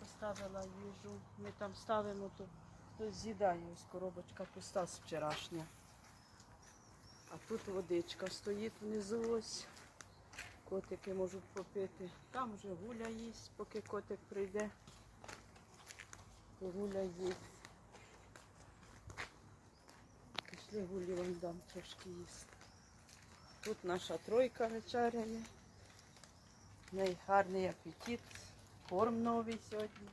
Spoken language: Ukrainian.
поставила їжу. Ми там ставимо, то, то з'їдає. Ось коробочка пуста з вчорашня. А тут водичка стоїть внизу ось. Котики можуть попити. Там вже гуля їсть, поки котик прийде. То гуля їсть. Пішли гулі вам дам трошки їсти. Тут наша тройка вечеряє. В гарний апетит. Корм новый сегодня.